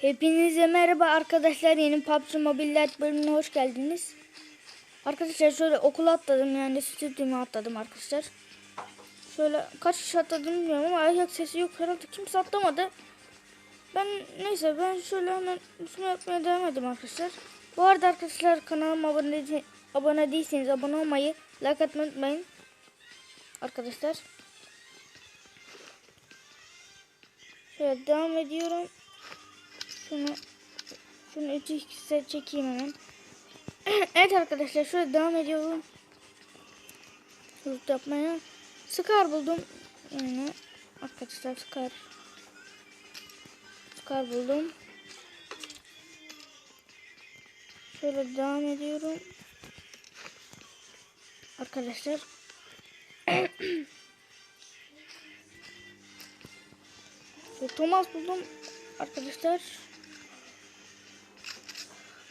Hepinize merhaba arkadaşlar. Yeni PUBG Mobile Lite bölümüne hoş geldiniz. Arkadaşlar şöyle okula atladım yani stüdyomu atladım arkadaşlar. Şöyle kaç kişi atladım bilmiyorum ama ayak sesi yok herhalde kimse atlamadı. Ben neyse ben şöyle hemen üstüme yapmaya devam edeyim arkadaşlar. Bu arada arkadaşlar kanalıma abone, abone değilseniz abone olmayı, like atmayı unutmayın. Arkadaşlar. Şöyle devam ediyorum. Şunu şunu 3 x'e çekeyim hemen. evet arkadaşlar şöyle devam ediyorum. Hızlı yapmaya. Scar buldum. Yani arkadaşlar Scar. Scar buldum. Şöyle devam ediyorum. Arkadaşlar. Thomas buldum. Arkadaşlar.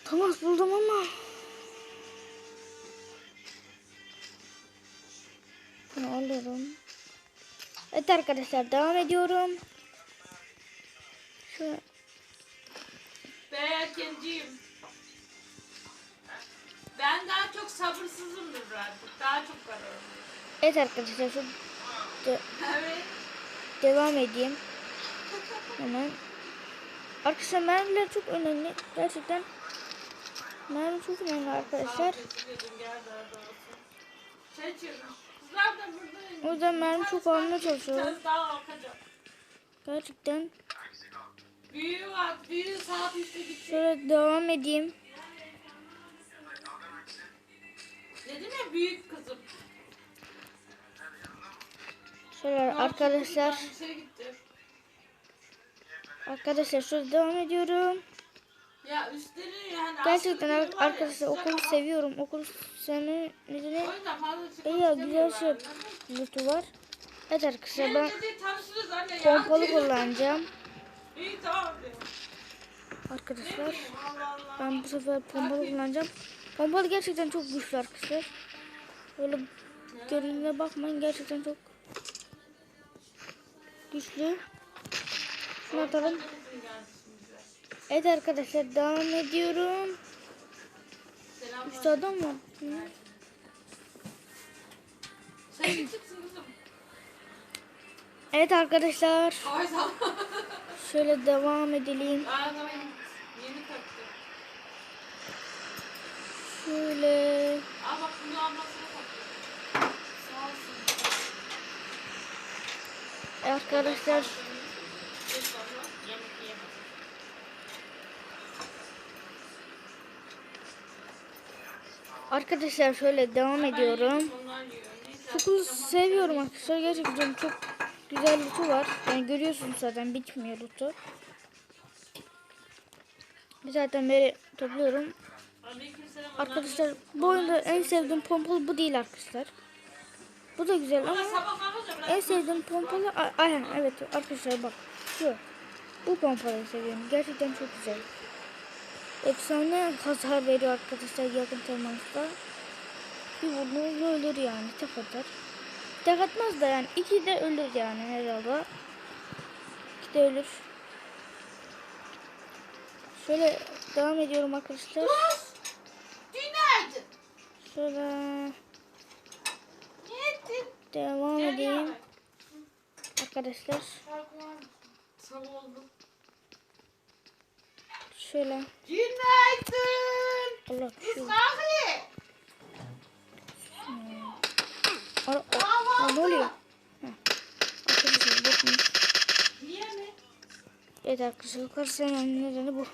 Thomas buldum ama. Bunu alıyorum. Evet arkadaşlar devam ediyorum. Şöyle. Ben erkenciyim. Ben daha çok sabırsızımdır artık. Daha çok kararım. Evet arkadaşlar şu de- Evet. devam edeyim. Hemen. Arkadaşlar mermiler çok önemli. Gerçekten mermi çok önemli arkadaşlar. O yüzden mermi çok almaya çalışıyorum. Gerçekten. Büyüğü var. Saat üstü gitti. Şöyle devam edeyim. Dedim ya büyük kızım. Şöyle arkadaşlar. Arkadaşlar şöyle devam ediyorum. Ya üstleri yani Gerçekten ya, arkadaşlar okulu seviyorum. Okul sevmenin nedeni ya güzel şey lütfu var. Evet arkadaşlar ben pompalı kullanacağım. İyi tamam. Arkadaşlar ben bu sefer pompalı kullanacağım. Pompalı gerçekten çok güçlü arkadaşlar. Öyle görününe bakmayın gerçekten çok güçlü. Şunu atalım. Evet arkadaşlar devam ediyorum. Var. Hı. Sen. Evet arkadaşlar şöyle devam edelim. Şöyle Aa bak bunu ablasına taktı. Sağ olsun. arkadaşlar arkadaşlar şöyle devam ediyorum. Çok seviyorum arkadaşlar. Gerçekten çok güzel lütfu var. Yani görüyorsunuz zaten bitmiyor lütfu. Zaten beri topluyorum. Arkadaşlar bu oyunda en sevdiğim pompalı bu değil arkadaşlar. Bu da güzel Ama en sevdiğim pompalı aynen evet arkadaşlar bak şu. Bu pompalıyı seviyorum. Gerçekten çok güzel. Efsane hasar veriyor arkadaşlar yakın temasla. Bir vurduğunda ölür yani tek atar. Tek atmaz da yani iki de ölür yani herhalde. İki de ölür. Şöyle devam ediyorum arkadaşlar. Günaydın. Şöyle ettin? devam edeyim arkadaşlar. Sabah oldu. Şöyle Günaydın. Allah şu. kahve. Ara, Aa, ne oluyor? Arkadaşlar bakın. Evet arkadaşlar yukarı sevmemin nedeni bu.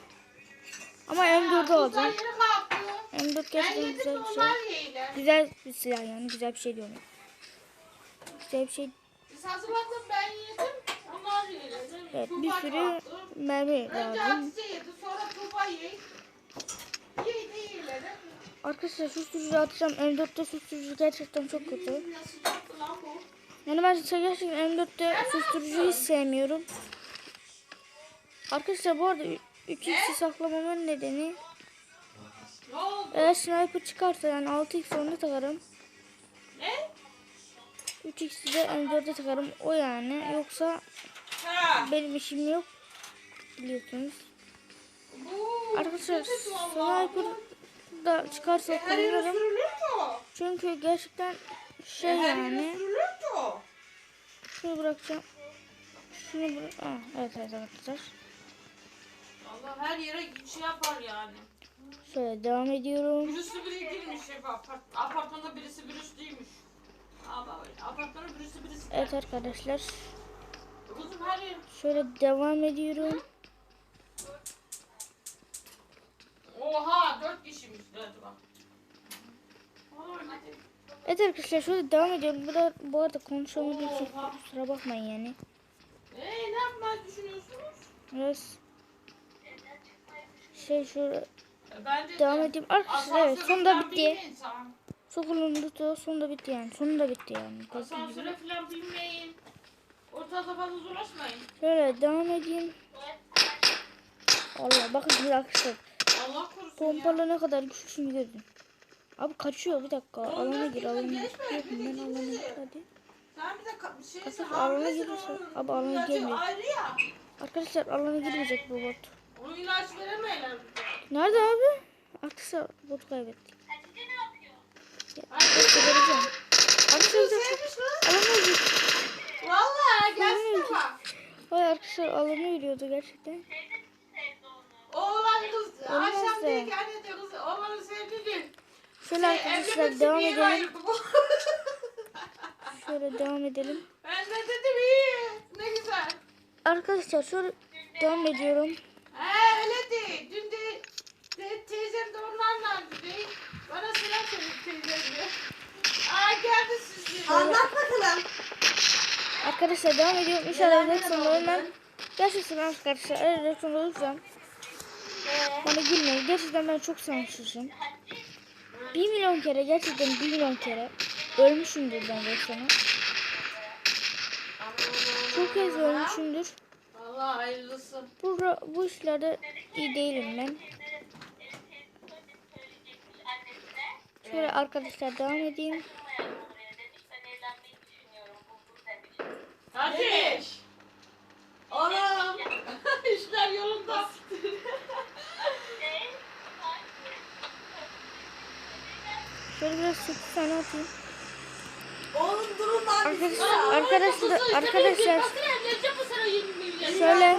Ama M4'ü alacağım. Kızlar yeni kalktı. M4 Ben gerçekten güzel bir şey. Güzel bir silah yani güzel bir şey diyorum. Güzel bir şey. Biz hazırladım ben yedim. Evet bir sürü mermi lazım. Arkadaşlar susturucu atacağım. M4'te susturucu gerçekten çok kötü. Yani ben gerçekten M4'te susturucuyu hiç sevmiyorum. Arkadaşlar bu arada 3x'i saklamamın nedeni eğer sniper çıkarsa yani 6x onu takarım. Ne? 3x'i de M4'e takarım o yani. Yoksa benim işim yok. Biliyorsunuz. Arkadaşlar sniper da çıkarsa yere kullanırım. Çünkü gerçekten şey yere yani. Şunu bırakacağım. Şunu bırak. Aa, evet evet arkadaşlar. Allah her yere şey yapar yani. Şöyle devam ediyorum. Virüslü biri girmiş hep apart apartmanda birisi virüslüymüş. Apartmanda birisi birisi. Evet arkadaşlar. Kızım her yer. Şöyle devam ediyorum. Oha dört kişiymiş galiba. Aa, öyle değil. Evet arkadaşlar şöyle devam ediyorum. Bu, da, bu arada konuşamadığım için kusura bakmayın yani. Ee, ne yapmayı düşünüyorsunuz? Biraz şey şöyle Bence devam de edeyim. Arkadaşlar evet sonunda bitti. sen. Sokulundu sonunda bitti yani. Sonunda bitti yani. Asansöre falan binmeyin. Ortada fazla uğraşmayın. Şöyle devam edeyim. Allah bakın şimdi arkadaşlar. Allah korusun. Pompalı ne kadar güçlü şimdi gördüm. Abi kaçıyor bir dakika. Alana gir alana Yok bir de ben alana gir hadi. Sen bir de ka- şeysin Kasım, hamilesin alana girirse- abi alana girmiyor. Arkadaşlar alana girmeyecek bu bot. Onun ilaç veremeyiler bize. Nerede abi? Arkadaşlar botu kaybettik. Ya, Ay, botu vereceğim. Arkadaşlar Sevmiş lan. alana gir. Valla gelsene bak. Vay arkadaşlar alana yürüyordu gerçekten. Oğlan kız akşam da. diyor ki anne diyor kız oğlanı sevdi diyor. Şöyle Şey, arkadaşlar devam edelim. Şöyle devam edelim. Ben de dedim iyi ne güzel. Arkadaşlar şöyle devam ediyorum. He öyle değil. Dün de, de teyzem de onlarla dedi. Bana selam söyledi teyzem diyor. Aa geldi siz diyor. Anlat bakalım. Arkadaşlar devam ediyorum. İnşallah Rexon'da ölmem. Gerçekten arkadaşlar eğer Rexon'da ölürsem bana gülmeyin. Gerçekten ben çok savaşmışım. Bir milyon kere gerçekten bir milyon kere ölmüşümdür ben Rexon'a. Çok kez ölmüşümdür. Allah hayırlısı. Bu, bu işlerde iyi değilim ben. Şöyle arkadaşlar devam edeyim. Ateş. Oğlum. İşler yolunda. Şöyle biraz 8 tane atayım. Oğlum durun lan. Arkadaşlar, arkadaşlar, arkadaşlar şöyle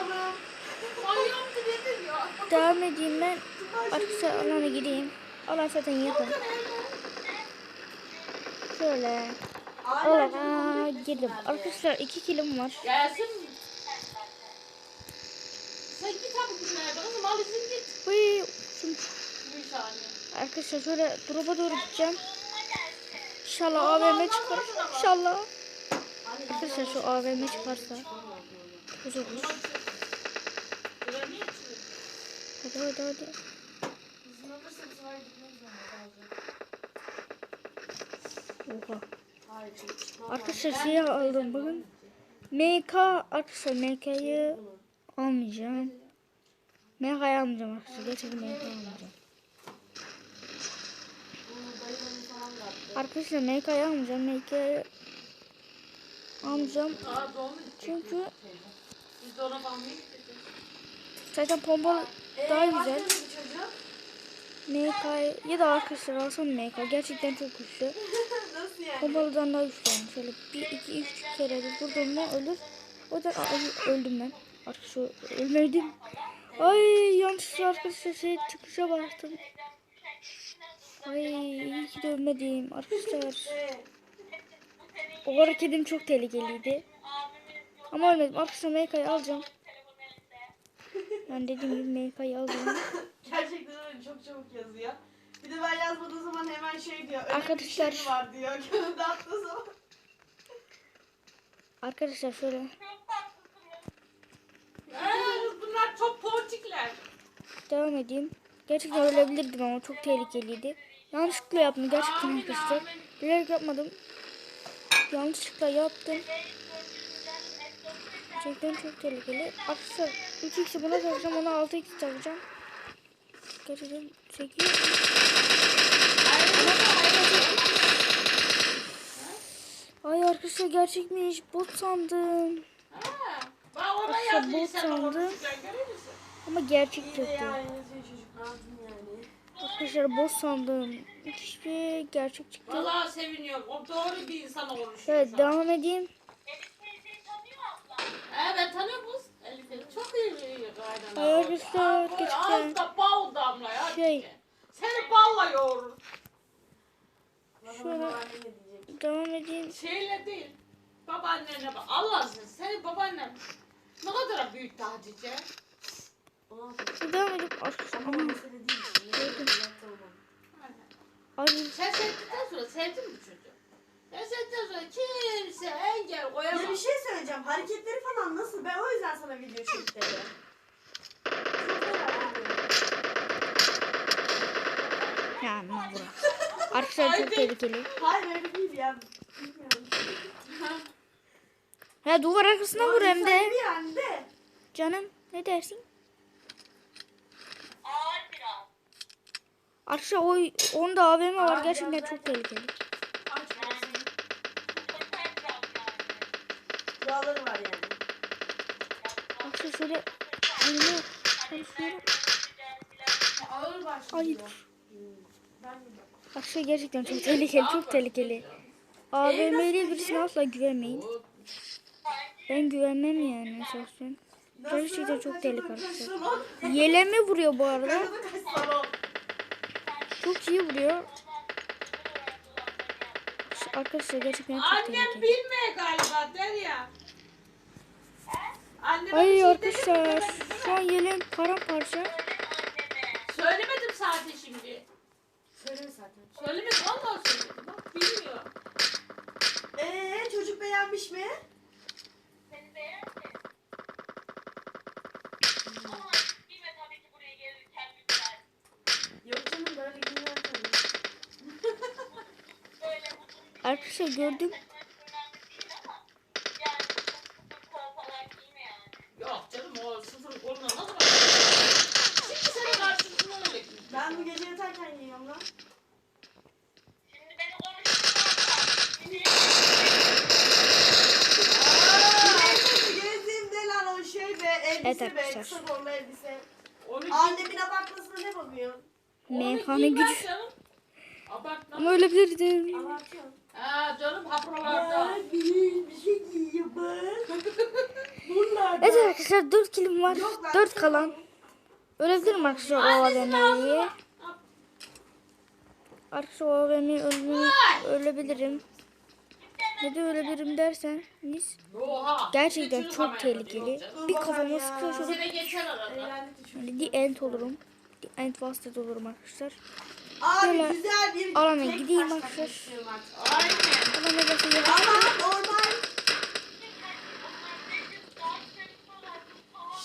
devam edeyim ben. Arkadaşlar alana gideyim. Alan zaten yakın. Şöyle alana girdim. Arkadaşlar 2 kilim var. Gelsin. Sen git abi günlerde. Oğlum al izin git. Uy, şimdi Bir saniye. Arkadaşlar şöyle drop'a doğru gideceğim. İnşallah AVM çıkar. İnşallah. Arkadaşlar şu AVM çıkarsa. Güzel olur. Hadi hadi hadi. Oha. Arkadaşlar şey aldım bugün. MK arkadaşlar MK'yı almayacağım. MK'yı almayacağım arkadaşlar. Gerçekten MK almayacağım. Arkadaşlar MK'yı almayacağım. MK'yı almayacağım. Çünkü zaten pompalı daha güzel. MK ya da arkadaşlar alsam MK gerçekten çok güçlü. Nasıl yani? Pompalıdan daha güçlü yani. Şöyle 1 2 3 kere de vurdum mu ölür. O da Ay, öldüm ben. Arkadaşlar ölmedim. Ay yanlışlıkla arkadaşlar şey çıkışa bastım. Ay iyi ki de ölmedim arkadaşlar. O hareketim çok tehlikeliydi. Ama ölmedim. Arkadaşlar MK'yı alacağım. Ben dediğim gibi MK'yı alacağım. Gerçekten öyle çok çabuk yazıyor. Bir de ben yazmadığım zaman hemen şey diyor. Arkadaşlar- şey var diyor. Gönlümde attığı zaman. Arkadaşlar şöyle bunlar çok ponçikler. devam edeyim. Gerçekten ölebilirdim ama çok tehlikeliydi. Yanlışlıkla yaptım gerçekten arkadaşlar. Bilerek yapmadım. Yanlışlıkla yaptım. Gerçekten çok tehlikeli. Arkadaşlar 3x buna takacağım ona 6x takacağım. Gerçekten çekiyor. Ay arkadaşlar gerçekmiş bot sandım. Ha. Ben ona Arkadaşlar, bot sen sandı. onu sen görür müsün? Ama gerçek İyi Arkadaşlar boş sandım. İşte gerçek çıktı. Vallahi seviniyorum. O doğru bir insan olmuş. Evet devam edeyim. Evet tanıyor musun? Elif'i çok iyi bir kaynana. Hayır, oldu. işte Aa, böyle gerçekten. Ağızda bal damla ya. Şey. Seni balla yoğurur. Şöyle. babaannem ne diyecek. Devam edeyim. Şeyle değil. Babaannene bak. Allah'ın senin babaannen ne kadar büyüttü Hatice. Devam edeyim. Arkadaşlar. Ama Aman. mesele değil. Mesele hayatta olmam. Ay, Sen sevdikten sonra sevdin mi çocuğu? Sen sevdikten sonra kimse engel Ya koyamaz. bir şey söyleyeceğim. Hareketleri falan nasıl? Ben o yüzden sana video çektim. Yani Burak. Arkadaşlar çok tehlikeli. Hayır öyle değil ya. Bilmiyorum. Ya duvar arkasına vur hem de. Canım ne dersin? Arkadaşlar o onda AVM var gerçekten çok tehlikeli. Kuralları var yani. Arkadaşlar şöyle elime konuşuyorum. Ağır başlıyor. Arkadaşlar gerçekten çok tehlikeli çok tehlikeli. AVM'li birisine asla güvenmeyin. Ben güvenmem yani şahsen. Gerçekten çok tehlikeli. Yeleme vuruyor bu arada. Çok iyi vuruyor. Arkadaşlar gerçekten çok Annem tehlikeli. bilmiyor galiba. Anneme bir Ay şey dedim arkadaşlar şu an yelem paramparça. Söylemedim sadece şimdi. Söyle zaten. Söylemedim vallahi söyledim. Bak bilmiyor. Eee çocuk beğenmiş mi? Yok canım böyle günler tabii. Arkadaşlar gördüm. Yok canım o sıfır koluna nasıl bak? Şimdi senin karşısında öyle giyiyor. Ben bu gece yatarken giyiyorum lan. Lan o şey be elbise Evet be arkadaşlar. kısa kollu elbise. Onu giy- Annemin abartmasına ne bakıyorsun? Meyhane canım. Abartma. Ama ölebilirdim. Abartıyorum. Ha canım haprolarda. bir, bir şey giyiyor. Evet arkadaşlar 4 kilim var. Yok lan, 4 şey kalan. Ölebilirim arkadaşlar o Annesinin AVM'yi. ağzına. Arkadaşlar o AVM'yi ölebilirim. Ne de ölebilirim derseniz Oha. gerçekten çok tehlikeli. yok canım. Bir kafama sıkıyor şöyle. Sene geçer arada. Eğlendik the end olurum. The end vasıtası olurum arkadaşlar. Abi Şöyle güzel alana gideyim arkadaşlar. artık. Aynen. Ama normal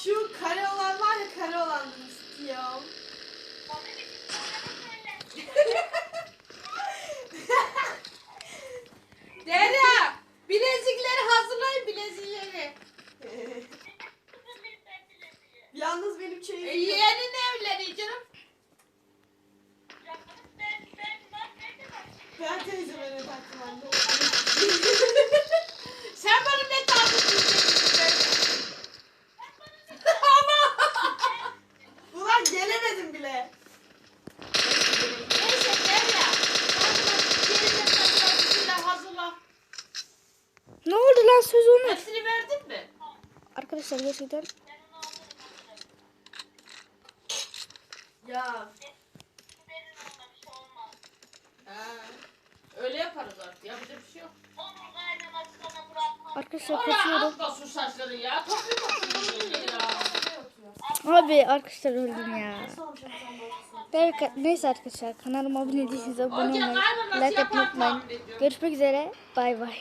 şu kare olan var ya kare olan istiyorum. Derya. Bilezikleri hazırlayın bilezikleri. Yalnız benim E, şeyim yok. yeğenin evleniyor canım. Ben teyzeme ne taktım anne. Sen bana ne taktın? Ama. Ulan gelemedim bile. Neyse Derya. Yerine takılan hazırla. Ne oldu lan söz onu? Hepsini verdin mi? Arkadaşlar gerçekten Ya Ha. Öyle yaparız artık. Yapacak bir şey yok. arkadaşlar kaçıyorum. atma su saçları ya. Topluyorsun ya. Abi arkadaşlar öldüm ya. nasıl. Berka- Neyse arkadaşlar kanalıma abone değilseniz abone Hoca olmayı, like atmayı yapar unutmayın. tahmin ediyorum. Görüşmek üzere. Bay bay.